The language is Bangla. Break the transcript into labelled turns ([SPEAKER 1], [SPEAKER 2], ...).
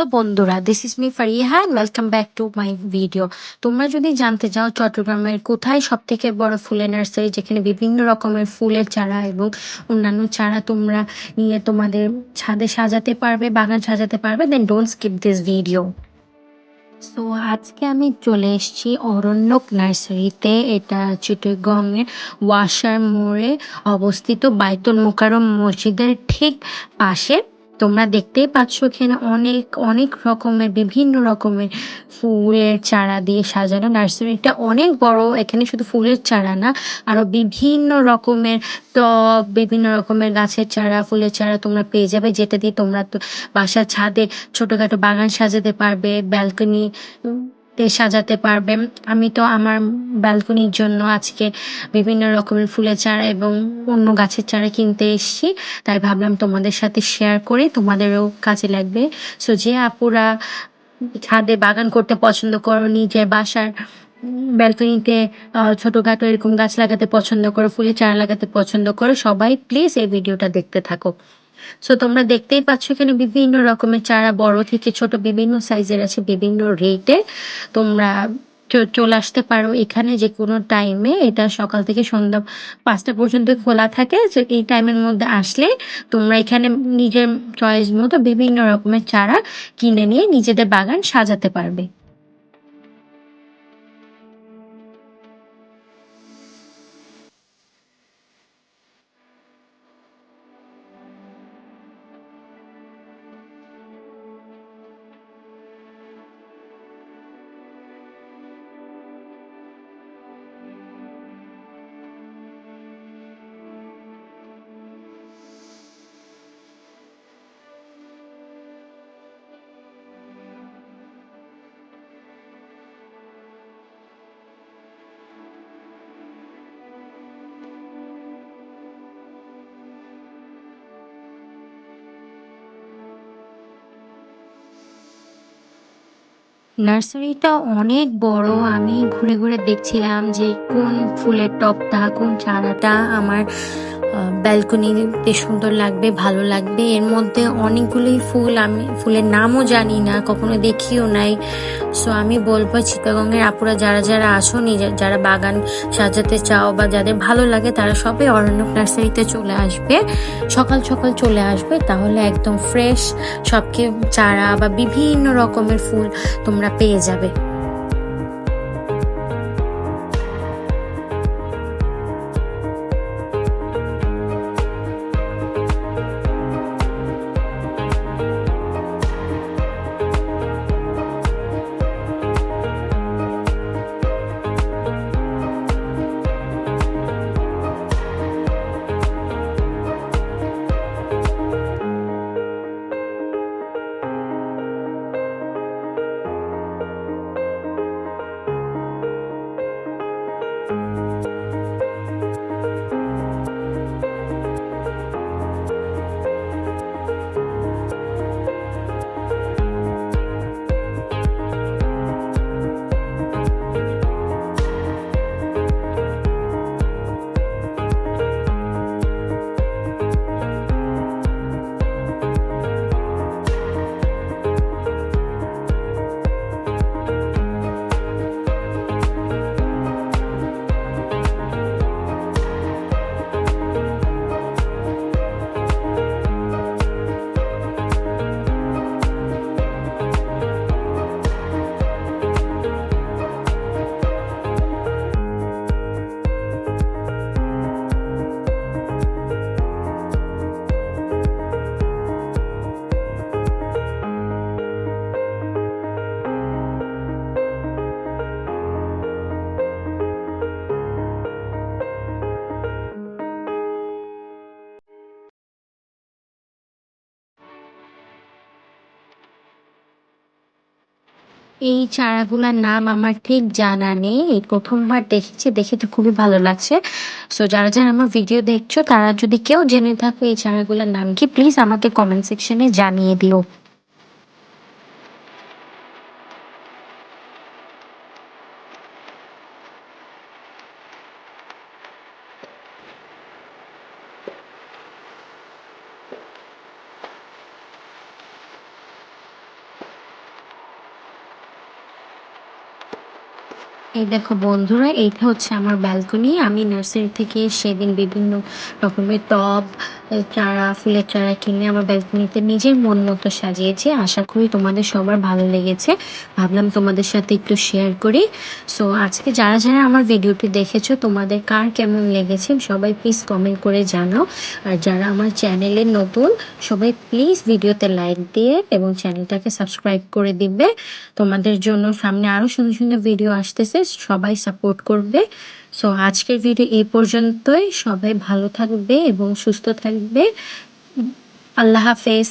[SPEAKER 1] হ্যালো বন্ধুরা this is me Fariha welcome back to my video তোমরা যদি জানতে চাও চট্টগ্রামের কোথায় সব থেকে বড় ফুলের নার্সারি, যেখানে বিভিন্ন রকমের ফুলের চারা এবং অন্যান্য চারা তোমরা নিয়ে তোমাদের ছাদে সাজাতে পারবে, বাগান সাজাতে পারবে then don't skip this video so আজকে আমি চলে এসেছি অরণ্যক নার্সারিতে। এটা চিটাগংয়ের ওয়াশার মোড়ে অবস্থিত বাইতুল মোকারম মসজিদের ঠিক পাশে। তোমরা দেখতেই পাচ্ছ এখানে অনেক অনেক রকমের, বিভিন্ন রকমের ফুলের চারা দিয়ে সাজানো নার্সারিটা অনেক বড়, এখানে শুধু ফুলের চারা না, আরও বিভিন্ন রকমের টব, বিভিন্ন রকমের গাছের চারা, ফুলের চারা তোমরা পেয়ে যাবে, যেটা দিয়ে তোমরা তো বাসার ছাদে ছোটখাটো বাগান সাজাতে পারবে, ব্যালকনি তে সাজাতে পারবে। আমি তো আমার ব্যালকনির জন্য আজকে বিভিন্ন রকমের ফুলের চারা এবং অন্য গাছের চারা কিনতে এসেছি। তাই ভাবলাম তোমাদের সাথে শেয়ার করি তোমাদেরও কাজে লাগবে। সো যে আপুরা ছাদে বাগান করতে পছন্দ করো, নিজের বাসার ব্যালকনিতে ছোটোখাটো এরকম গাছ লাগাতে পছন্দ করো, ফুলের চারা লাগাতে পছন্দ করো, সবাই প্লিজ এই ভিডিওটা দেখতে থাকো। সো তোমরা দেখতেই পাচ্ছ এখানে বিভিন্ন রকমের চারা, বড় থেকে ছোট, বিভিন্ন সাইজের আছে, বিভিন্ন রেটে তোমরা চলে আসতে পারো। এখানে যে কোনো টাইমে এটা সকাল থেকে সন্ধ্যা পাঁচটা পর্যন্ত খোলা থাকে। তো এই টাইমের মধ্যে আসলে তোমরা এখানে নিজের চয়েস মতো বিভিন্ন রকমের চারা কিনে নিয়ে নিজেদের বাগান সাজাতে পারবে। নার্সারিটা অনেক বড়। আমি ঘুরে ঘুরে দেখছিলাম যে কোন ফুলের টবটা কোন চারাটা আমার ব্যালকনিতে সুন্দর লাগবে, ভালো লাগবে। এর মধ্যে অনেকগুলোই ফুল, আমি ফুলের নামও জানি না, কখনো দেখিও নাই। সো আমি বলব চিটাগঙ্গের আপুরা যারা যারা আসো যারা বাগান সাজাতে চাও বা যাদের ভালো লাগে, তারা সবাই অরণ্য নার্সারিতে চলে আসবে। সকাল সকাল চলে আসবে, তাহলে একদম ফ্রেশ সবকে চারা বা বিভিন্ন রকমের ফুল তোমরা পেয়ে যাবে। এই চারাগুলার নাম আমার ঠিক জানা নেই। এই প্রথমবার দেখেছি, দেখে তো খুবই ভালো লাগছে। সো যারা যারা আমার ভিডিও দেখছ, তারা যদি কেউ জেনে থাকো এই চারাগুলার নাম কি প্লিজ আমাকে কমেন্ট সেকশনে জানিয়ে দিও। এই দেখো বন্ধুরা এইটা হচ্ছে আমার ব্যালকনি আমি নার্সারি থেকে সেদিন বিভিন্ন রকমের টব চারা, ফুলের চারা কিনে আমার ব্যালকনিতে নিজের মন মতো সাজিয়েছি। আশা করি তোমাদের সবার ভালো লেগেছে। ভাবলাম তোমাদের সাথে একটু শেয়ার করি। সো আজকে যারা যারা আমার ভিডিওটি দেখেছ, তোমাদের কার কেমন লেগেছে সবাই প্লিজ কমেন্ট করে জানাও। আর যারা আমার চ্যানেলে নতুন, সবাই প্লিজ ভিডিওতে লাইক দিয়ে এবং চ্যানেলটাকে সাবস্ক্রাইব করে দিবে। তোমাদের জন্য সামনে আরও সুন্দর সুন্দর ভিডিও আসতেছে, সবাই সাপোর্ট করবে। সো আজকের ভিডিও এই পর্যন্তই। সবাই ভালো থাকবে এবং সুস্থ থাকবে। আল্লাহ হাফেজ।